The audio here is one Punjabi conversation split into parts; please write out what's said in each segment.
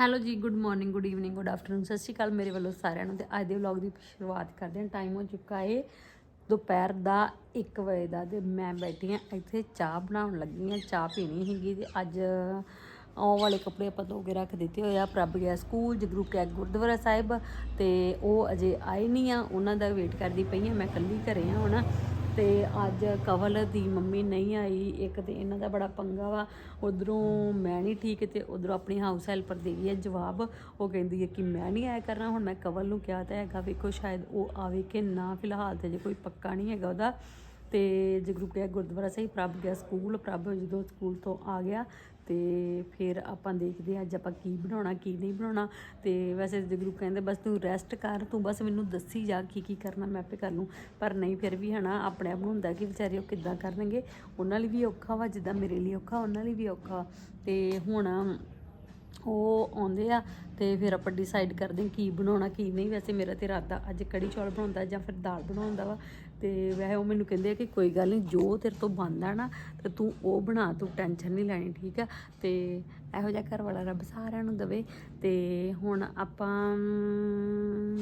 Hello ji good morning good evening good afternoon Sat Sri Akal ਮੇਰੇ ਵੱਲੋਂ ਸਾਰਿਆਂ ਨੂੰ ਤੇ ਅੱਜ ਦੇ ਵਲੌਗ ਦੀ ਸ਼ੁਰੂਆਤ ਕਰਦੇ ਹਾਂ। ਟਾਈਮ ਹੋ ਚੁੱਕਾ ਏ ਦੁਪਹਿਰ ਦਾ 1 ਵਜੇ ਦਾ ਤੇ ਮੈਂ ਬੈਠੀ ਹਾਂ, ਇੱਥੇ ਚਾਹ ਬਣਾਉਣ ਲੱਗੀ ਹਾਂ, ਚਾਹ ਪੀਣੀ ਸੀਗੀ ਤੇ ਅੱਜ ਉਹ ਵਾਲੇ ਕੱਪੜੇ ਆਪਾਂ ਧੋ ਕੇ ਰੱਖ ਦਿੱਤੇ ਹੋਏ ਆ, ਪ੍ਰਭ ਗਿਆ ਸਕੂਲ, ਜਗਰੂ ਗਿਆ ਗੁਰਦੁਆਰਾ ਸਾਹਿਬ ਤੇ ਉਹ ਅਜੇ ਆਏ ਨਹੀਂ ਆ, ਉਹਨਾਂ ਦਾ ਵੇਟ ਕਰਦੀ ਪਈ ਆ ਮੈਂ ਇਕੱਲੀ ਘਰੇ ਆ ਹੁਣ। ਤੇ ਅੱਜ ਕਵਲ ਦੀ ਮੰਮੀ ਨਹੀਂ ਆਈ, ਇੱਕ ਤੇ ਇਹਨਾਂ ਦਾ ਬੜਾ ਪੰਗਾ ਵਾ। ਉਧਰੋਂ ਮੈਂ ਨਹੀਂ ਠੀਕ ਤੇ ਉਧਰੋਂ ਆਪਣੀ ਹਾਊਸ ਹੈਲਪਰ ਦੇ ਗਈ ਹੈ ਜਵਾਬ, ਉਹ ਕਹਿੰਦੀ ਹੈ ਕਿ ਮੈਂ ਨਹੀਂ ਆਇਆ ਕਰਨਾ, ਹੁਣ ਮੈਂ ਕਵਲ ਨੂੰ ਕਿਹਾ ਤਾਂ ਹੈਗਾ, ਵੇਖੋ ਸ਼ਾਇਦ ਉਹ ਆਵੇ ਕਿ ਨਾ, ਫਿਲਹਾਲ ਤੇ ਜੇ ਕੋਈ ਪੱਕਾ ਨਹੀਂ ਹੈਗਾ ਉਹਦਾ। ਤੇ ਜਗਰੂ ਗਿਆ ਗੁਰਦੁਆਰਾ ਸਾਹਿਬ ਪ੍ਰਭ ਗਿਆ ਸਕੂਲ ਪ੍ਰਭ ਜਦੋਂ ਸਕੂਲ ਤੋਂ ਆ ਗਿਆ ਤੇ ਫਿਰ ਆਪਾਂ ਦੇਖਦੇ ਹਾਂ ਅੱਜ ਆਪਾਂ ਕੀ ਬਣਾਉਣਾ, ਕੀ ਨਹੀਂ ਬਣਾਉਣਾ। ਤੇ ਵੈਸੇ ਜਗਰੂ ਕਹਿੰਦੇ, ਬਸ ਤੂੰ ਰੈਸਟ ਕਰ, ਤੂੰ ਬਸ ਮੈਨੂੰ ਦੱਸੀ ਜਾ ਕੀ ਕੀ ਕਰਨਾ, ਮੈਂ ਆਪੇ ਕਰ ਲੂੰ ਪਰ ਨਹੀਂ, ਫਿਰ ਵੀ ਹਨਾ, ਆਪਣੇ ਆਪ ਨੂੰ ਹੁੰਦਾ ਕਿ ਵਿਚਾਰੇ ਉਹ ਕਿੱਦਾਂ ਕਰਨਗੇ। ਉਹਨਾਂ ਲਈ ਵੀ ਔਖਾ ਵਾ, ਜਿੱਦਾਂ ਮੇਰੇ ਲਈ ਔਖਾ, ਉਹਨਾਂ ਲਈ ਵੀ ਔਖਾ। ਤੇ ਹੁਣ ਉਹ ਆਉਂਦੇ ਆ, ਤੇ ਫਿਰ ਆਪਾਂ ਡਿਸਾਈਡ ਕਰਦੇ ਕੀ ਬਣਾਉਣਾ, ਕੀ ਨਹੀਂ। ਵੈਸੇ ਮੇਰਾ ਤੇ ਇਰਾਦਾ ਅੱਜ ਕੜੀ ਚੌਲ ਬਣਾਉਂਦਾ ਜਾਂ ਫਿਰ ਦਾਲ ਬਣਾਉਂਦਾ ਵਾ। ਤੇ ਵੈਸੇ ਉਹ ਮੈਨੂੰ ਕਹਿੰਦੇ ਆ ਕਿ ਕੋਈ ਗੱਲ ਨਹੀਂ ਜੋ ਤੇਰੇ ਤੋਂ ਬਣਦਾ ਨਾ ਤੇ ਤੂੰ ਉਹ ਬਣਾ ਤੂੰ ਟੈਨਸ਼ਨ ਨਹੀਂ ਲੈਣੀ ਠੀਕ ਆ? ਤੇ ਇਹੋ ਜਿਹਾ ਘਰ ਵਾਲਾ ਰੱਬ ਸਾਰਿਆਂ ਨੂੰ ਦਵੇ। ਤੇ ਹੁਣ ਆਪਾਂ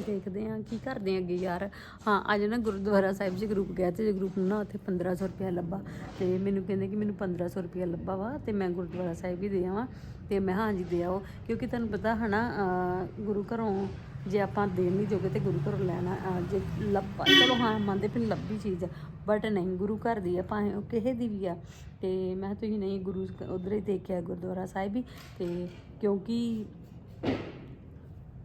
ਦੇਖਦੇ ਹਾਂ ਕੀ ਕਰਦੇ ਹਾਂ ਅੱਗੇ ਯਾਰ। ਹਾਂ ਅੱਜ ਨਾ ਗੁਰਦੁਆਰਾ ਸਾਹਿਬ ਜੀ ਗਰੁੱਪ ਗਿਆ ਤੇ ਗਰੁੱਪ ਨੂੰ ਨਾ ਉੱਥੇ 1500 ਰੁਪਇਆ ਲੱਭਾ। ਤੇ ਮੈਨੂੰ ਕਹਿੰਦੇ ਕਿ ਮੈਨੂੰ 1500 ਰੁਪਇਆ ਲੱਭਾ ਵਾ ਤੇ ਮੈਂ ਗੁਰਦੁਆਰਾ ਸਾਹਿਬ ਵੀ ਦੇ ਆਵਾਂ। ਤੇ ਮੈਂ ਹਾਂਜੀ ਦੇ ਆਓ। ਕਿਉਂਕਿ ਤੁਹਾਨੂੰ ਪਤਾ ਹਨਾ ਅਹ, ਗੁਰੂ ਘਰੋਂ ਜੇ ਆਪਾਂ ਦੇਣ ਨਹੀਂ ਜੋਗੇ ਤੇ ਗੁਰੂ ਘਰੋਂ ਲੈਣਾ ਜੇ ਲੱਭਾ ਚਲੋ ਹਾਂ, ਮੰਨਦੇ ਫਿਰ ਲੱਭੀ ਚੀਜ਼ ਬਟ ਨਹੀਂ, ਗੁਰੂ ਘਰ ਦੀ ਆ, ਭਾਵੇਂ ਉਹ ਕਿਸੇ ਦੀ ਵੀ ਆ। ਤੇ ਮੈਂ ਤੁਸੀਂ ਨਹੀਂ, ਗੁਰੂ ਉਧਰ ਹੀ ਦੇਖਿਆ ਗੁਰਦੁਆਰਾ ਸਾਹਿਬ ਹੀ, ਤੇ ਕਿਉਂਕਿ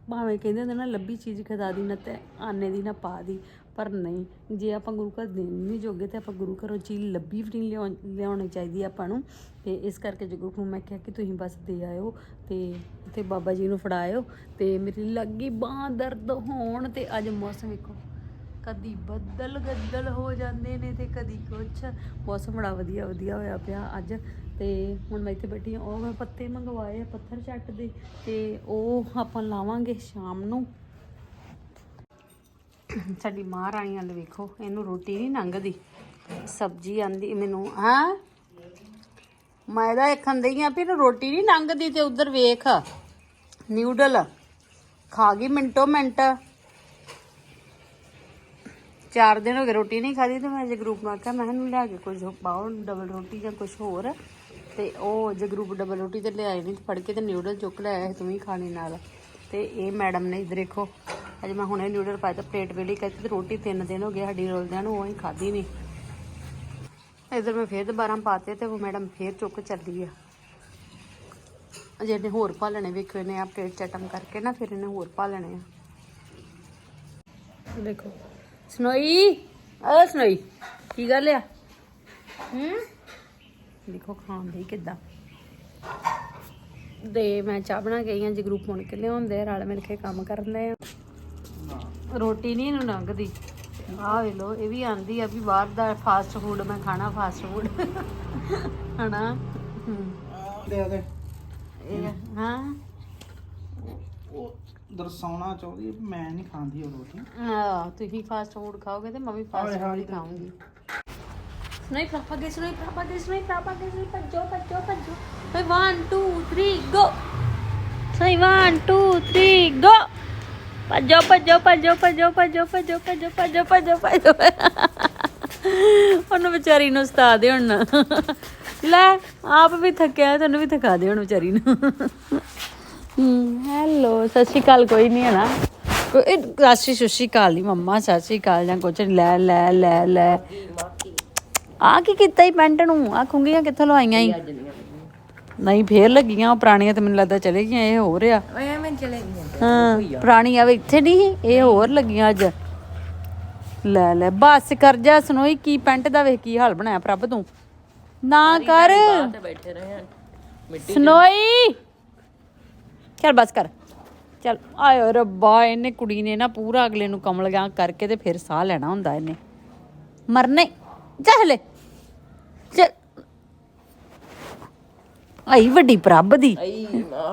ਭਾਵੇਂ ਕਹਿੰਦੇ ਹੁੰਦੇ ਨਾ, ਲੱਭੀ ਚੀਜ਼ ਖਦਾ ਦੀ, ਨਾ ਤੇ ਆਨੇ ਦੀ, ਨਾ ਪਾ ਦੀ। ਪਰ ਨਹੀਂ, ਜੇ ਆਪਾਂ ਗੁਰੂ ਘਰ ਦੇਣ ਨਹੀਂ ਜੋਗੇ ਤੇ ਆਪਾਂ ਗੁਰੂ ਘਰੋਂ ਚੀਜ਼ ਲੱਭੀ ਵੀ ਨਹੀਂ ਲਿਆਉਣ- ਲਿਆਉਣੀ ਚਾਹੀਦੀ ਆਪਾਂ ਨੂੰ, ਤੇ ਇਸ ਕਰਕੇ ਜਗਰੂ ਨੂੰ ਮੈਂ ਕਿਹਾ ਕਿ ਤੁਸੀਂ ਬਸ ਦੇ ਆਇਓ ਤੇ ਤੇ ਬਾਬਾ ਜੀ ਨੂੰ ਫੜਾਇਓ ਤੇ ਮੇਰੀ ਲੱਗੀ ਬਾਹ ਦਰਦ ਹੋਣ ਤੇ ਅੱਜ ਮੌਸਮ ਵੇਖੋ, ਕਦੀ ਬੱਦਲ ਗੱਦਲ ਹੋ ਜਾਂਦੇ ਨੇ ਤੇ ਕਦੀ ਕੁਛ, ਮੌਸਮ ਬੜਾ ਵਧੀਆ ਵਧੀਆ ਹੋਇਆ ਪਿਆ ਅੱਜ ਤੇ ਹੁਣ ਮੈਂ ਇੱਥੇ ਬੈਠੀ ਹਾਂ, ਉਹ ਮੈਂ ਪੱਤੇ ਮੰਗਵਾਏ ਆ ਪੱਥਰ ਚੱਟ ਦੇ ਤੇ ਉਹ ਆਪਾਂ ਲਾਵਾਂਗੇ ਸ਼ਾਮ ਨੂੰ। ਸਾਡੀ ਮਾਂ ਰਾਣੀ ਵਾਲੇ ਵੇਖੋ, ਇਹਨੂੰ ਰੋਟੀ ਨਹੀਂ ਲੰਘਦੀ। ਸਬਜ਼ੀ ਆਂਦੀ ਮੈਨੂੰ, ਹਾਂ? ਮੈਂ ਇਹਦਾ ਦੇਖਣ ਦਈ ਆ ਵੀ ਇਹਨੂੰ ਰੋਟੀ ਨਹੀਂ ਲੰਘਦੀ ਤੇ ਉਧਰ ਵੇਖ। ਨਿਊਡਲ ਖਾ ਗਈ ਮਿੰਟੋ ਮਿੰਟ। ਚਾਰ ਦਿਨ ਹੋ ਗਏ ਰੋਟੀ ਨਹੀਂ ਖਾਦੀ ਤੇ ਮੈਂ ਜਗਰੂਪ ਨੂੰ ਆਖਿਆ, ਮੈਂ ਇਹਨੂੰ ਲਿਆ ਕੇ ਕੁਝ ਪਾਓ ਡਬਲ ਰੋਟੀ ਜਾਂ ਕੁਝ ਹੋਰ। ਤੇ ਉਹ ਜਗਰੂਪ ਡਬਲ ਰੋਟੀ ਤੇ ਲਿਆਏ ਨਹੀਂ ਫੜ ਕੇ ਤੇ ਨਿਊਡਲ ਚੁੱਕ ਲਿਆਇਆ ਤੂੰ ਹੀ ਖਾਣੇ ਨਾਲ। ਤੇ ਇਹ ਮੈਡਮ ਨੇ ਇਧਰ ਦੇਖੋ ਅੱਜ ਮੈਂ ਹੁਣੇ ਨਿਊਡਲ ਪਾਇਆ ਤਾਂ ਪਲੇਟ ਵੇਲੀ ਕਰਤੀ ਤੇ ਰੋਟੀ ਤਿੰਨ ਦਿਨ ਹੋ ਗਏ ਸਾਡੀ ਰੋਲਦਿਆਂ ਨੂੰ ਉਹ ਹੀ ਖਾਦੀ ਨਹੀਂ ਇਧਰ ਮੈਂ ਫੇਰ ਦੁਬਾਰਾ ਪਾਤੇ ਤੇ ਉਹ ਮੈਡਮ ਫੇਰ ਚੁੱਕ ਚੱਲੀ ਆ। ਅਜੇ ਇਹਨੇ ਹੋਰ ਭਾਲਣੇ ਵੇਖੋ ਇਹਨੇ ਆ ਪਲੇਟ ਚਟਮ ਕਰਕੇ ਨਾ ਫਿਰ ਇਹਨੇ ਹੋਰ ਭਾਲਣੇ ਆ। ਦੇਖੋ। ਸਨੋਈ ਓ ਸਨੋਈ ਕੀ ਗੱਲ ਆ? ਹੂੰ? ਦੇਖੋ ਖਾਂਦੇ ਕਿੱਦਾਂ। ਦੇ ਮੈਂ ਚਾਹ ਬਣਾ ਕੇ ਆਈ ਹਾਂ ਜੀ ਗਰੁੱਪ ਹੁਣ ਕੇ ਲਿਆਉਂਦੇ ਆ ਰਲ ਮਿਲ ਕੇ ਕੰਮ ਕਰਦੇ ਆ। ਰੋਟੀ ਨਹੀਂ ਇਹਨੂੰ ਲੰਘਦੀ। ਆਹ ਵੇ ਲੋ ਇਹ ਵੀ ਆਂਦੀ ਆ ਵੀ ਬਾਹਰ ਦਾ ਫਾਸਟ ਫੂਡ ਮੈਂ ਖਾਣਾ ਫਾਸਟ ਫੂਡ ਹਨਾ? ਹੂੰ ਦੇ ਦੇ। ਇਹ ਹਾਂ? ਉਹ ਦਰਸਾਉਣਾ ਚਾਹੁੰਦੀ ਹੈ ਮੈਂ ਨਹੀਂ ਖਾਂਦੀ ਉਹ ਰੋਟੀ। ਆ ਤੁਸੀਂ ਫਾਸਟ ਫੂਡ ਖਾਓਗੇ ਤੇ ਮੈਂ ਵੀ ਫਾਸਟ ਫੂਡ ਹੀ ਖਾਊਂਗੀ। ਨਹੀਂ ਪ੍ਰਪਾਗੇ ਸੁਣਾਈ ਪ੍ਰਪਾਗੇ ਸੁਣਾਈ ਪ੍ਰਪਾਗੇ ਸੁਣਾਈ ਭੱਜੋ ਭੱਜੋ ਭੱਜੋ। ਓਏ 1 2 3 ਗੋ ਸਹੀ 1 2 3 ਗੋ ਭੱਜੋ ਭੱਜੋ ਭੱਜੋ ਭੱਜੋ ਭੱਜੋ ਭੱਜੋ ਭੱਜੋ ਭੱਜੋ ਭੱਜੋ ਭੱਜੋ। ਉਹਨੂੰ ਵਿਚਾਰੀ ਨੂੰ ਸਤਾ ਦੇ ਹੁਣ। ਲੈ ਆਪ ਵੀ ਥੱਕਿਆ ਤੈਨੂੰ ਵੀ ਥਕਾ ਦੇ ਹੁਣ ਵਿਚਾਰੀ ਨੂੰ। ਹੈਲੋ ਸਤਿ ਸ਼੍ਰੀ ਅਕਾਲ ਕੋਈ ਨਹੀਂ ਹੈ ਨਾ ਕੋਈ ਸਤਿ ਸ਼੍ਰੀ ਅਕਾਲ ਦੀ ਮੰਮਾ ਸਤਿ ਸ਼੍ਰੀ ਅਕਾਲ ਜਾਂ ਕੁਛ ਲੈ ਲੈ ਲੈ ਲੈ। ਆ ਕੀ ਕੀਤਾ ਹੀ ਪੈਂਟ ਨੂੰ? ਆ ਖੁੰਗੀਆਂ ਕਿੱਥੋਂ ਲਵਾਈਆਂ ਹੀ ਨਹੀਂ ਫੇਰ ਲੱਗੀਆਂ ਉਹ ਪੁਰਾਣੀਆਂ ਤੇ ਮੈਨੂੰ ਲੱਗਦਾ ਚਲੇ ਗਈਆਂ ਇਹ ਹੋ ਰਿਹਾ ਮੈਂ ਚਲੇ ਗਈ ਹਾਂ ਪੁਰਾਣੀ ਆਵੇ ਇੱਥੇ ਨਹੀਂ ਇਹ ਹੋਰ ਲੱਗੀਆਂ ਅੱਜ। ਲੈ ਲੈ ਬਸ ਕਰ ਜਾ ਸੁਣੋਈ ਕੀ ਪੈਂਟ ਦਾ ਵੇਖ ਕੀ ਹਾਲ ਬਣਾਇਆ ਪ੍ਰਭ ਤੂੰ। ਨਾ ਕਰ। ਤੇ ਬੈਠੇ ਰਹੇ ਹਾਂ। ਸਨੋਈ ਚੱਲ ਬਸ ਕਰ। ਚੱਲ ਆਇਓ ਰੱਬਾ ਇਹਨੇ ਕੁੜੀ ਨੇ ਨਾ ਪੂਰਾ ਅਗਲੇ ਨੂੰ ਕਮਲ ਗਿਆ ਕਰਕੇ ਤੇ ਫਿਰ ਸਾਹ ਲੈਣਾ ਹੁੰਦਾ ਇਹਨੇ। ਮਰਨੇ। ਜਾ ਹਲੇ। ਚੱਲ। ਆਈ ਵੱਡੀ ਪ੍ਰਭ ਦੀ।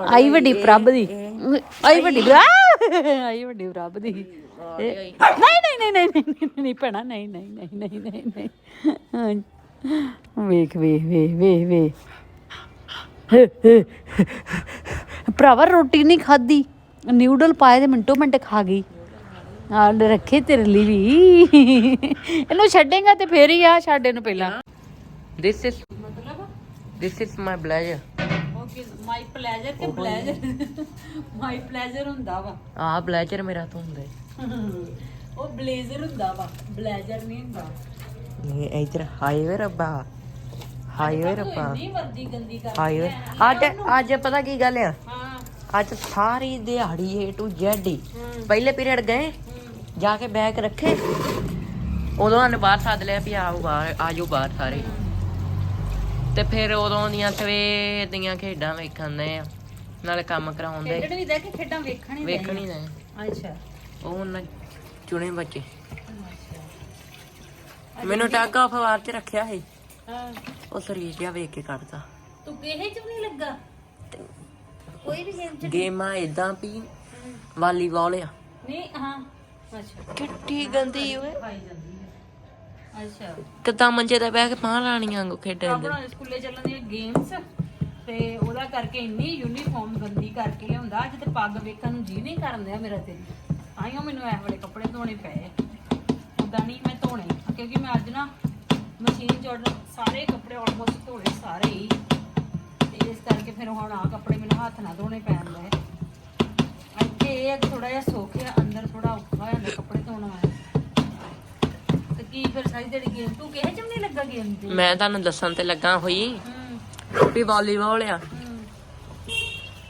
ਆਈ ਵੱਡੀ ਪ੍ਰਭ ਦੀ। ਆਈ ਵੱਡੀ ਆਹ! ਆਈ ਵੱਡੀ ਪ੍ਰਭ ਦੀ। ਇਹ- ਨਹੀਂ ਨਹੀਂ ਨਹੀਂ ਨਹੀਂ ਨਹੀਂ ਨਹੀਂ ਨਹੀਂ ਭੈਣਾ ਨਹੀਂ ਨਹੀਂ ਨਹੀਂ ਨਹੀਂ ਨਹੀਂ ਨਹੀਂ। ਵੇਖ ਵੇਖ ਵੇਖ ਵੇਖ ਵੇਖ। ਭਰਾਵਾ ਰੋਟੀ ਨਹੀਂ ਖਾਦੀ ਨਿਊਡਲ ਪਾਏ ਤੇ ਮਿੰਟੋ ਮਿੰਟ ਖਾ ਗਈ। ਆ ਰੱਖੇ ਤੇਰੇ ਲਈ ਵੀ। ਇਹਨੂੰ ਛੱਡੇਗਾ ਤੇ ਫੇਰ ਹੀ ਆ ਛੱਡ ਇਹਨੂੰ ਪਹਿਲਾਂ। ਦਿਸ ਇਜ਼ ਮਤਲਬ this is my blazer okay my pleasure ਕਿ ਪਲੇਜ਼ਰ ਮਾਈ ਪਲੇਜ਼ਰ ਹੁੰਦਾ ਵਾ। ਆਹ ਬਲੇਜ਼ਰ ਮੇਰਾ ਤੋਂ ਹੁੰਦਾ ਹੈ। ਉਹ ਬਲੇਜ਼ਰ ਹੁੰਦਾ ਵਾ। ਬਲੇਜ਼ਰ ਨਹੀਂ ਹੁੰਦਾ। ਇਹ ਇਧਰ ਹਾਈਵੇ ਰੱਬਾ। ਹਾਈਵੇ ਰੱਬਾ। ਇੰਨੀ ਵਰਦੀ ਗੰਦੀ ਕਰ ਹਾਈਵੇ ਅੱਜ ਅੱਜ ਪਤਾ ਕੀ ਗੱਲ ਆ? ਹਾਂ। ਅੱਜ ਸਾਰੀ ਦਿਹਾੜੀ ਏ ਟੂ ਜ਼ੈਡ ਹੀ। ਪਹਿਲੇ ਪੀਰੀਅਡ ਗਏ ਜਾ ਕੇ ਬੈਗ ਰੱਖੇ। ਉਦੋਂ ਹਨ ਬਾਹਰ ਸੱਦ ਲਿਆ ਵੀ ਆਓ ਬਾਹਰ ਆਜੋ ਬਾਹਰ ਸਾਰੇ। ਤੇ ਫਿਰ ਉਦੋਂ ਦੀਆਂ ਸਵੇਰ ਦੀਆਂ ਖੇਡਾਂ ਵੇਖਣ ਦੇ ਆ। ਨਾਲੇ ਕੰਮ ਕਰਾਉਂਦੇ ਖੇਡਣ ਵੀ ਦੇ ਕੇ ਖੇਡਾਂ ਵੇਖਣ ਹੀ ਦੇ ਵੇਖਣ ਹੀ ਨੇ ਅੱਛਾ। ਉਹ ਉਹਨਾਂ ਚੁਣੇ ਬੱਚੇ। ਮੈਨੂੰ ਟੱਗ ਆਫ ਵਾਰ ਚ ਰੱਖਿਆ ਸੀ। ਹਾਂ। ਉਹ ਸਰੀਰ ਜਿਹਾ ਵੇਖ ਕੇ ਕੱਢਦਾ ਤੂੰ ਕਿਹੇ ਚ ਨਹੀਂ ਲੱਗਾ? ਕੋਈ ਵੀ ਗੇਮ ਚ ਗੇਮਾਂ ਇਦਾਂ ਵੀ ਵਾਲੀਬਾਲ ਆ। ਨਹੀਂ ਹਾਂ। ਅੱਛਾ। ਕਿੱਟੀ ਗੰਦੀ ਓਏ। ਅੱਛਾ। ਕਿੱਦਾਂ ਮੰਜੇ ਤੇ ਬਹਿ ਕੇ ਪਾਂ ਰਾਣੀਆਂ ਵਾਂਗੂ ਖੇਡਣ ਦੇ? ਆਪਣਾ ਸਕੂਲੇ ਚੱਲਣ ਦੀਆਂ ਗੇਮਸ ਤੇ ਉਹਦਾ ਕਰਕੇ ਇੰਨੀ ਯੂਨੀਫਾਰਮ ਗੰਦੀ ਕਰਕੇ ਲਿਆਉਂਦਾ ਅੱਜ ਤੇ ਪੱਗ ਵੇਖਣ ਨੂੰ ਜੀ ਨਹੀਂ ਕਰਨ ਦਿਆ ਮੇਰਾ ਤੇ। ਆਈਓ ਮੈਨੂੰ ਇਹ ਵਾਲੇ ਕੱਪੜੇ ਧੋਣੇ ਪਏ। ਉਦਾਂ ਨਹੀਂ ਮੈਂ ਧੋਣੇ ਕਿਉਂਕਿ ਮੈਂ ਅੱਜ ਨਾ ਮਸ਼ੀਨ 'ਚ ਸਾਰੇ ਕੱਪੜੇ ਆਲਮੋਸਟ ਧੋਲੇ ਸਾਰੇ ਹੀ। ਤੇ ਇਸ ਕਰਕੇ ਫਿਰ ਹੁਣ ਆ ਕੱਪੜੇ ਮੈਨੂੰ ਹੱਥ ਨਾਲ ਧੋਣੇ ਪੈਂਦੇ ਹੈ ਇੱਥੇ ਇਹ ਥੋੜਾ ਜਿਹਾ ਸੁੱਖ ਆ ਅੰਦਰ ਥੋੜਾ ਔਖਾ ਹੋ ਜਾਂਦਾ ਕੱਪੜੇ ਧੋਣਾ ਕੀ ਫਿਰ ਸਾਰੀ ਦਿਹਾੜੀ ਗੇਮ ਤੂੰ ਕਿਹੇ ਚ ਵੀ ਨਹੀਂ ਲੱਗਾ ਗੇਮ ਤੇ? ਮੈਂ ਤੁਹਾਨੂੰ ਦੱਸਣ ਤੇ ਲੱਗਾ ਹੋਈ ਹੂੰ। ਵੀ ਵਾਲੀਬਾਲ ਆ। ਹੂੰ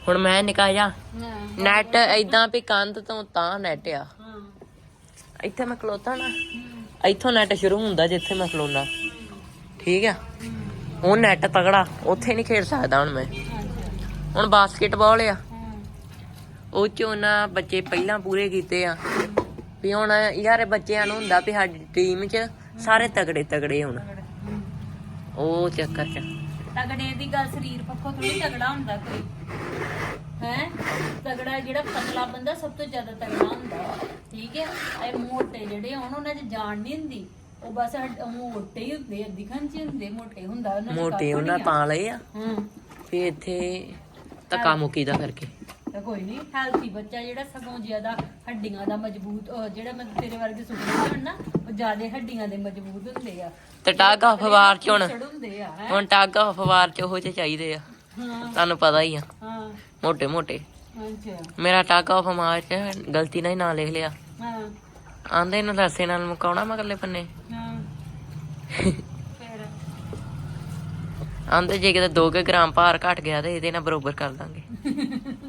ਹੁਣ ਮੈਂ ਨਿਕਾ ਜਾ ਹਾਂ। ਨੈਟ ਇਦਾਂ ਵੀ ਕੰਧ ਤੋਂ ਤਾਂ ਨੈਟ ਆ। ਹਾਂ। ਇੱਥੇ ਮੈਂ ਖਲੋਤਾ ਨਾ ਇੱਥੋਂ ਨੈਟ ਸ਼ੁਰੂ ਹੁੰਦਾ ਜਿੱਥੇ ਮੈਂ ਖਲੋਣਾ ਠੀਕ ਆ? ਉਹ ਨੈਟ ਤਗੜਾ ਉੱਥੇ ਨਹੀਂ ਖੇਡ ਸਕਦਾ ਹੁਣ ਮੈਂ। ਹੁਣ ਬਾਸਕਟਬਾਲ ਆ। ਹਾਂ। ਉਹ ਚ ਉਹਨਾਂ ਬੱਚੇ ਪਹਿਲਾਂ ਪੂਰੇ ਕੀਤੇ ਆ। ਵੀ ਹੁਣ ਯਾਰ ਬੱਚਿਆਂ ਨੂੰ ਹੁੰਦਾ ਵੀ ਸਾਡੀ ਟੀਮ 'ਚ ਸਾਰੇ ਤਗੜੇ ਤਗੜੇ ਹੋਣ। ਉਹ ਚੱਕਰ 'ਚ। ਤਗੜੇ ਦੀ ਗੱਲ ਸਰੀਰ ਪੱਖੋਂ ਥੋੜੀ ਤਗੜਾ ਹੁੰਦਾ ਕੋਈ। ਹੈ? ਤਗੜਾ ਜਿਹੜਾ ਪਤਲਾ ਬੰਦਾ ਸਭ ਤੋਂ ਜ਼ਿਆਦਾ ਤਗੜਾ ਹੁੰਦਾ। ਠੀਕ ਹੈ? ਇਹ ਮੋਟੇ ਜਿਹੜੇ ਹੋਣ ਉਹਨਾਂ 'ਚ ਜਾਨ ਨਹੀਂ ਹੁੰਦੀ। ਉਹ ਬਸ ਮੋਟੇ ਹੀ ਹੁੰਦੇ ਦਿਖਣ 'ਚ ਹੁੰਦੇ ਮੋਟੇ ਹੁੰਦਾ। ਉਹਨਾਂ ਮੋਟੇ ਉਹਨਾਂ। ਪਾ ਲਏ ਆ। ਹਾਂ। ਵੀ ਇੱਥੇ ਧੱਕਾ ਮੁੱਕੀ ਦਾ ਕਰਕੇ ਤਾਂ ਕੋਈ ਨਹੀਂ ਹੈਲਥੀ ਬੱਚਾ ਜਿਹੜਾ ਸਗੋਂ ਜ਼ਿਆਦਾ ਹੱਡੀਆਂ ਦਾ ਮਜ਼ਬੂਤ ਅਹ ਜਿਹੜਾ ਮੈਂ ਤੇਰੇ ਵਰਗੇ ਸੁਣਦੇ ਹੋਣ ਨਾ ਉਹ ਜ਼ਿਆਦਾ ਹੱਡੀਆਂ ਦੇ ਮਜ਼ਬੂਤ ਹੁੰਦੇ ਆ। ਤੇ ਟੱਗ ਅਖਬਾਰ 'ਚ ਹੁਣ ਚੜ ਹੁੰਦੇ ਆ ਹੈਂ। ਹੁਣ ਟੱਗ ਅਖਬਾਰ 'ਚ ਉਹ 'ਚ ਚਾਹੀਦੇ ਆ। ਹਾਂ। ਤੁਹਾਨੂੰ ਪਤਾ ਹੀ ਆ। ਹਾਂ। ਮੋਟੇ ਮੋਟੇ। ਅੱਛਾ। ਮੇਰਾ ਟੱਗ ਮਾਰ 'ਚ ਗਲਤੀ ਨਾਲ ਹੀ ਨਾਂ ਲਿਖ ਲਿਆ। ਹਾਂ। ਆਂਦੇ ਇਹਨੂੰ ਰਸੇ ਨਾਲ ਮੁਕਾਉਣਾ ਮਗਲੇ ਪੰਨੇ। ਹਾਂ। ਫਿਰ? ਆਂਦੇ ਜੇ ਕਿਤੇ 2 ਗ੍ਰਾਮ ਭਾਰ ਘਟ ਗਿਆ ਤੇ ਇਹਦੇ ਨਾਲ ਬਰੋਬਰ ਕਰ ਦਾਂਗੇ।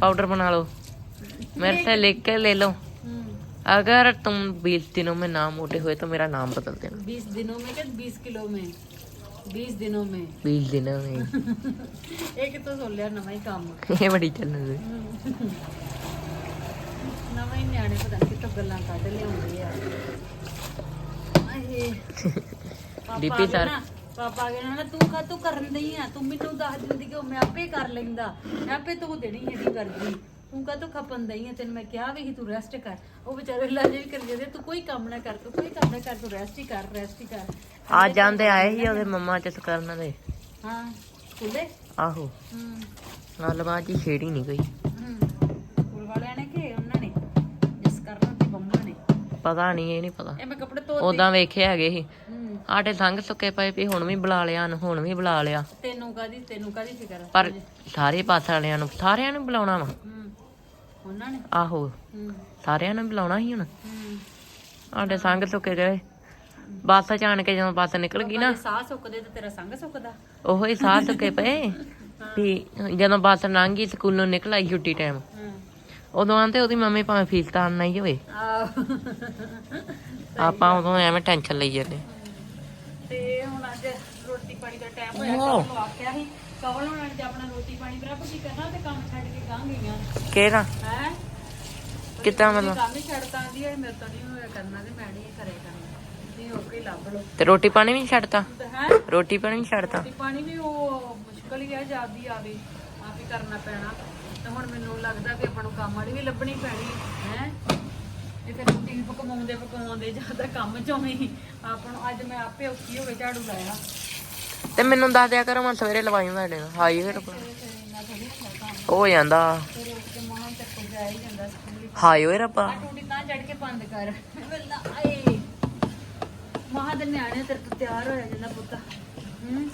पाउडर बना लो। मेरे से लेके ले लो। अगर तुम बीस दिनों में ना मोटे हुए तो मेरा नाम बदल देना। बीस दिनों में बीस किलो में। बीस दिनों में। बीस दिनों में। एक तो सोल यार नवा ही काम ये बड़ी चलने दे नवा ही न्याणे पता नहीं कितों गल्ला काट ले होंगे यार। DP sir. ਪਾਪਾ ਨਾ ਤੂੰ ਕਾ ਤੂੰ ਕਰਨ ਦਈ ਆ ਤੂੰ ਮੈਨੂੰ ਦੱਸ ਦਿੰਦੀ ਕਿ ਉਹ ਮੈਂ ਆਪੇ ਕਰ ਲੈਂਦਾ ਮੈਂ ਆਪੇ ਤੂੰ ਦੇਣੀ ਇਹਦੀ ਕਰਦੀ। ਤੂੰ ਕਾ ਤੂੰ ਖਪਨ ਦਈ ਆ ਤੈਨੂੰ ਮੈਂ ਕਿਹਾ ਵੀ ਸੀ ਤੂੰ ਰੈਸਟ ਕਰ। ਉਹ ਵਿਚਾਰੇ ਲਾਜੇ ਵੀ ਕਰ ਜਾਂਦੇ ਤੂੰ ਕੋਈ ਕੰਮ ਨਾ ਕਰ ਤੂੰ ਕੋਈ ਕੰਮ ਨਾ ਕਰ ਤੂੰ ਰੈਸਟ ਹੀ ਕਰ ਰੈਸਟ ਹੀ ਕਰ। ਆ ਜਾਂਦੇ ਆਏ ਸੀ ਉਹਦੇ ਮੰਮਾ ਚ ਕਰਨ ਦੇ ਹਾਂ ਸਕੂਲੇ? ਆਹੋ। ਹੂੰ। ਗੱਲਬਾਤ ਜੀ ਛੇੜੀ ਨਹੀਂ ਗਈ ਹੂੰ ਸਕੂਲ ਵਾਲਿਆਂ ਨੇ ਕਿ ਉਹਨਾਂ ਨੇ? ਜਿਸ ਕਰਨ ਤੇ ਬੰਮਾ ਨੇ। ਪਤਾ ਨਹੀਂ ਇਹ ਨਹੀਂ ਪਤਾ। ਇਹ ਮੈਂ ਕੱਪੜੇ ਧੋ ਉਦਾਂ ਵੇਖੇ ਹੈਗੇ ਸੀ। ਆਟੇ ਸੰਗ ਸੁੱਕੇ ਪਏ ਵੀ ਹੁਣ ਵੀ ਬੁਲਾ ਲਿਆ ਨੂੰ ਹੁਣ ਵੀ ਬੁਲਾ ਲਿਆ। ਤੈਨੂੰ ਕਾਦੀ ਤੈਨੂੰ ਕਾਦੀ ਫਿਕਰ ਆ? ਪਰ ਸਾਰੇ ਪਾਸੇ ਵਾਲਿਆਂ ਨੂੰ ਸਾਰਿਆਂ ਨੂੰ ਬੁਲਾਉਣਾ ਵਾ। ਹੂੰ ਉਹਨਾਂ ਨੇ? ਆਹੋ। ਹੂੰ। ਸਾਰਿਆਂ ਨੂੰ ਬੁਲਾਉਣਾ ਸੀ ਹੁਣ। ਹੂੰ। ਆਟੇ ਸੰਗ ਸੁੱਕੇ ਗਏ। ਬੱਸ ਆਣ ਕੇ ਜਦੋਂ ਬੱਸ ਨਿਕਲ ਗਈ ਨਾ। ਸਾਹ ਸੁੱਕਦੇ ਤੇ ਤੇਰਾ ਸੰਗ ਸੁੱਕਦਾ। ਉਹੋ ਹੀ ਸਾਹ ਸੁੱਕੇ ਪਏ। ਵੀ ਜਦੋਂ ਬੱਸ ਲੰਘ ਗਈ ਸਕੂਲੋਂ ਨਿਕਲ ਆਈ ਛੁੱਟੀ ਟਾਈਮ ਹਾਂ। ਉਦੋਂ ਆਂਦੇ ਉਹਦੀ ਮੰਮੀ ਭਾਵੇਂ ਫੀਸ ਤਾਂ ਨਾ ਹੀ ਹੋਵੇ। ਆਹ। ਆਪਾਂ ਉਦੋਂ ਐਵੇਂ ਟੈਨਸ਼ਨ ਲਈ ਜਾਂਦੇ ਤੇ ਹੁਣ ਅੱਜ ਰੋਟੀ ਪਾਣੀ ਦਾ ਟਾਈਮ ਹੋਇਆ ਕੱਲ ਨੂੰ ਆਖਿਆ ਸੀ ਕਵਲ ਹੋਣਾ ਨੇ ਜੇ ਆਪਣਾ ਰੋਟੀ ਪਾਣੀ ਬਰਾਬਰ ਕੀ ਕਰਨਾ ਤੇ ਕੰਮ ਛੱਡ ਕੇ ਤਾਂ ਗਈਆਂ। ਕਿਹੜਾ? ਹੈ? ਕਿੱਦਾਂ ਮਤਲਬ? ਕੰਮ ਹੀ ਛੱਡਤਾ ਆਂਦੀ ਹੈ ਮੇਰੇ ਤੋਂ ਨਹੀਂ ਹੋਇਆ ਕਰਨਾ ਤੇ ਮੈਂ ਨਹੀਂ ਕਰੇ ਕਰਨਾ। ਤੁਸੀਂ ਹੋ ਕੇ ਲੱਭ ਲਓ। ਤੇ ਰੋਟੀ ਪਾਣੀ ਵੀ ਨੀ ਛੱਡਤਾ? ਤੇ ਹੈ? ਰੋਟੀ ਪਾਣੀ ਵੀ ਨੀ ਛੱਡਤਾ? ਰੋਟੀ ਪਾਣੀ ਵੀ ਉਹ ਮੁਸ਼ਕਲ ਹੀ ਹੈ ਜਾਂਦੀ ਆਵੇ ਆਪ ਹੀ ਕਰਨਾ ਪੈਣਾ। ਤੇ ਹੁਣ ਮੈਨੂੰ ਲੱਗਦਾ ਕਿ ਆਪਾਂ ਨੂੰ ਕੰਮ ਵਾਲੀ ਵੀ ਲੱਭਣੀ ਪੈਣੀ ਹੈ? ਇਹ ਫਿਰ ਰੋਟੀ ਪਕਾਉਂਦੇ ਪਕਾਉਂਦੇ ਜ਼ਿਆਦਾ ਕੰਮ ਚੋਂ ਹੀ ਆਪਾਂ ਨੂੰ ਅੱਜ ਮੈਂ ਆਪੇ ਔਖੀ ਹੋ ਕੇ ਝਾੜੂ ਲਾਇਆ। ਤੇ ਮੈਨੂੰ ਦੱਸ ਦਿਆ ਕਰੋ ਮੈਂ ਸਵੇਰੇ ਲਵਾਈ ਤੁਹਾਡੇ ਨਾਲ। ਹਾਈ ਫਿਰ ਹੀ ਜਾਂਦਾ। ਹਾਈ ਹੋਏ ਰੱਬਾ। ਆ ਟੂਟੀ ਤਾਂ ਚੜ ਕੇ ਬੰਦ ਕਰ। ਵੇਲਾ ਆਏ। ਮਾਂ ਦੇ ਨਿਆਣੇ ਤੇਰੇ ਤੋਂ ਤਿਆਰ ਹੋਇਆ ਜਾਂਦਾ ਪੁੱਤ। ਹੂੰ?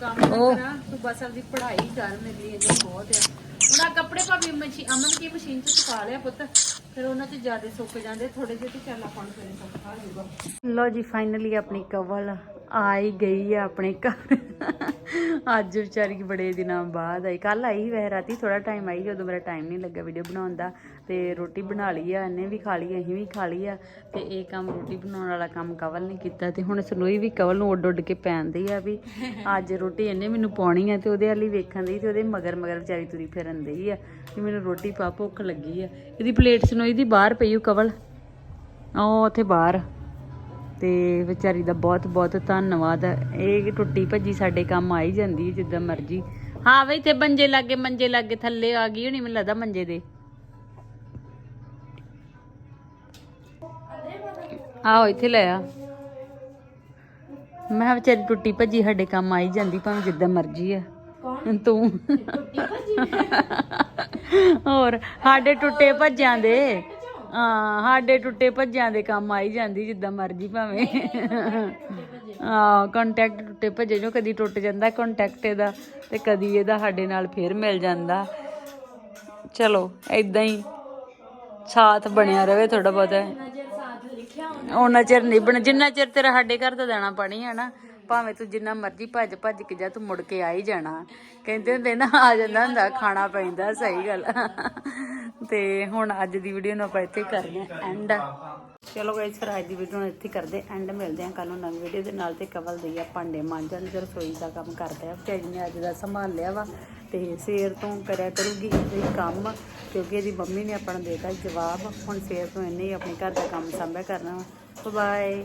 ਕੰਮ ਕਰਾ ਤੂੰ ਬਸ ਆਪਦੀ ਪੜ੍ਹਾਈ ਕਰ ਮੇਰੀ ਇਹ ਬਹੁਤ ਆ। ਹੁਣ ਆ ਕੱਪੜੇ ਭਾਵੇਂ ਮਸ਼ੀਨ ਅਮਨ ਕੀ ਮਸ਼ੀਨ ਚ ਸੁਕਾ ਲਿਆ ਪੁੱਤ? ਫਿਰ ਉਹਨਾਂ ਚ ਜ਼ਿਆਦਾ ਸੁੱਕ ਜਾਂਦੇ ਥੋੜੇ ਜਿਹੇ ਤੇ ਚੱਲ ਆਪਾਂ ਨੂੰ ਫਿਰ ਸੁੱਕਾ ਜੂਗਾ ਲੋ ਜੀ ਫਾਈਨਲੀ ਆਪਣੀ ਕਵਲ। ਆਈ ਗਈ ਆ ਆਪਣੇ ਘਰ। ਅੱਜ ਵਿਚਾਰੀ ਬੜੇ ਦਿਨਾਂ ਬਾਅਦ ਆਈ। ਕੱਲ ਆਈ ਵੈ ਰਾਤੀ ਥੋੜਾ ਟਾਈਮ ਆਈ ਉਦੋਂ ਮੇਰਾ ਟਾਈਮ ਨਹੀਂ ਲੱਗਾ ਵੀਡੀਓ ਬਣਾਉਣ ਦਾ। ਤੇ ਰੋਟੀ ਬਣਾ ਲਈ ਆ ਇਹਨੇ ਵੀ ਖਾ ਲਈ, ਅਸੀਂ ਵੀ ਖਾ ਲਈ ਆ। ਤੇ ਇਹ ਕੰਮ ਰੋਟੀ ਬਣਾਉਣ ਵਾਲਾ ਕੰਮ ਕਵਲ ਨੇ ਕੀਤਾ ਤੇ ਹੁਣ ਸਲੋਈ ਵੀ ਕਵਲ ਨੂੰ ਉੱਡ ਉੱਡ ਕੇ ਪੈਂਦੀ ਆ ਵੀ ਅੱਜ ਰੋਟੀ ਇਹਨੇ ਮੈਨੂੰ ਪਾਉਣੀ ਆ ਤੇ ਉਹਦੇ ਵਾਲੀ ਵੇਖਣ ਦੀ ਤੇ ਉਹਦੇ ਮਗਰ ਮਗਰ ਵਿਚਾਰੀ ਤੁਰੀ ਫਿਰਨ ਦੀ ਆ ਕਿ ਮੈਨੂੰ ਰੋਟੀ ਪਾ, ਭੁੱਖ ਲੱਗੀ ਆ। ਇਹਦੀ ਪਲੇਟ ਸਨੋਈ ਦੀ ਬਾਹਰ ਪਈ ਉਹ ਕਵਲ। ਉਹ ਉੱਥੇ ਬਾਹਰ। ਤੇ ਵਿਚਾਰੀ ਦਾ ਬਹੁਤ ਬਹੁਤ ਧੰਨਵਾਦ। ਇਹ ਟੁੱਟੀ ਭੱਜੀ ਸਾਡੇ ਕੰਮ ਆਈ ਜਾਂਦੀ ਹੈ ਜਿੱਦਾਂ ਮਰਜ਼ੀ। ਹਾਂ ਬਈ ਤੇ ਮੰਜੇ ਲੱਗੇ ਮੰਜੇ ਲੱਗੇ ਥੱਲੇ ਆ ਗਈ ਹੋਣੀ ਮੈਨੂੰ ਲੱਗਦਾ ਮੰਜੇ ਦੇ। ਆਓ ਇੱਥੇ ਲੈ ਆ। ਮੈਂ ਵਿਚਾਰੀ ਟੁੱਟੀ ਭੱਜੀ ਸਾਡੇ ਕੰਮ ਆਈ ਜਾਂਦੀ ਭਾਵੇਂ ਜਿੱਦਾਂ ਮਰਜ਼ੀ ਆ। ਤੂੰ। ਹੋਰ ਸਾਡੇ ਟੁੱਟੇ ਭੱਜਿਆਂ ਦੇ। ਹਾਂ, ਸਾਡੇ ਟੁੱਟੇ ਭੱਜਿਆਂ ਦੇ ਕੰਮ ਆਈ ਜਾਂਦੀ ਜਿੱਦਾਂ ਮਰਜ਼ੀ ਭਾਵੇਂ। ਹਾਂ ਕੰਟੈਕਟ ਟੁੱਟੇ ਭੱਜੇ, ਜੋ ਕਦੀ ਟੁੱਟ ਜਾਂਦਾ ਕੰਟੈਕਟ ਇਹਦਾ ਤੇ ਕਦੀ ਇਹਦਾ ਸਾਡੇ ਨਾਲ ਫੇਰ ਮਿਲ ਜਾਂਦਾ। ਚਲੋ ਇਦਾਂ ਹੀ ਸਾਥ ਬਣਿਆ ਰਵੇ ਥੋੜਾ ਬਹੁਤਾ। ਉਹਨਾਂ ਚਿਰ ਨਹੀਂ ਨਿਭਣ ਜਿੰਨਾ ਚਿਰ ਤੇਰਾ ਸਾਡੇ ਘਰ ਤਾਂ ਦੇਣਾ ਪਣੀ ਹੈ ਨਾ, ਭਾਵੇਂ ਤੂੰ ਜਿੰਨਾ ਮਰਜ਼ੀ ਭੱਜ ਭੱਜ ਕੇ ਜਾ, ਤੂੰ ਮੁੜ ਕੇ ਆ ਹੀ ਜਾਣਾ। ਕਹਿੰਦੇ ਹੁੰਦੇ ਨਾ, ਆ ਜਾਂਦਾ ਹੁੰਦਾ, ਖਾਣਾ ਪੈਂਦਾ, ਸਹੀ ਗੱਲ ਤੇ ਹੁਣ ਅੱਜ ਦੀ ਵੀਡੀਓ ਨੂੰ ਆਪਾਂ ਇੱਥੇ ਕਰਦੇ ਹਾਂ ਐਂਡ ਚਲੋ ਗਾਇਸ ਫਿਰ ਅੱਜ ਦੀ ਵੀਡੀਓ ਨੂੰ ਇੱਥੇ ਕਰਦੇ ਐਂਡ ਮਿਲਦੇ ਹਾਂ ਕੱਲ ਨੂੰ ਨਵੀਂ ਵੀਡੀਓ ਦੇ ਨਾਲ ਤੇ ਕਵਲ ਦੇ ਆ ਭਾਂਡੇ ਮਾਂਜਣ ਤੇ ਰਸੋਈ ਦਾ ਕੰਮ ਕਰਦੇ ਆ। ਵਿਚਾਰੀ ਨੇ ਅੱਜ ਦਾ ਸੰਭਾਲ ਲਿਆ ਵਾ ਤੇ ਸਵੇਰ ਤੋਂ ਕਰਿਆ ਕਰੂਗੀ ਇਹ ਕੰਮ, ਕਿਉਂਕਿ ਇਹਦੀ ਮੰਮੀ ਨੇ ਆਪਣਾ ਦੇਤਾ ਜਵਾਬ। ਹੁਣ ਸਵੇਰ ਤੋਂ ਇਹਨੇ ਹੀ ਆਪਣੇ ਘਰ ਦਾ ਕੰਮ ਸੰਭਿਆ ਕਰਨਾ ਵਾ। ਬਾਏ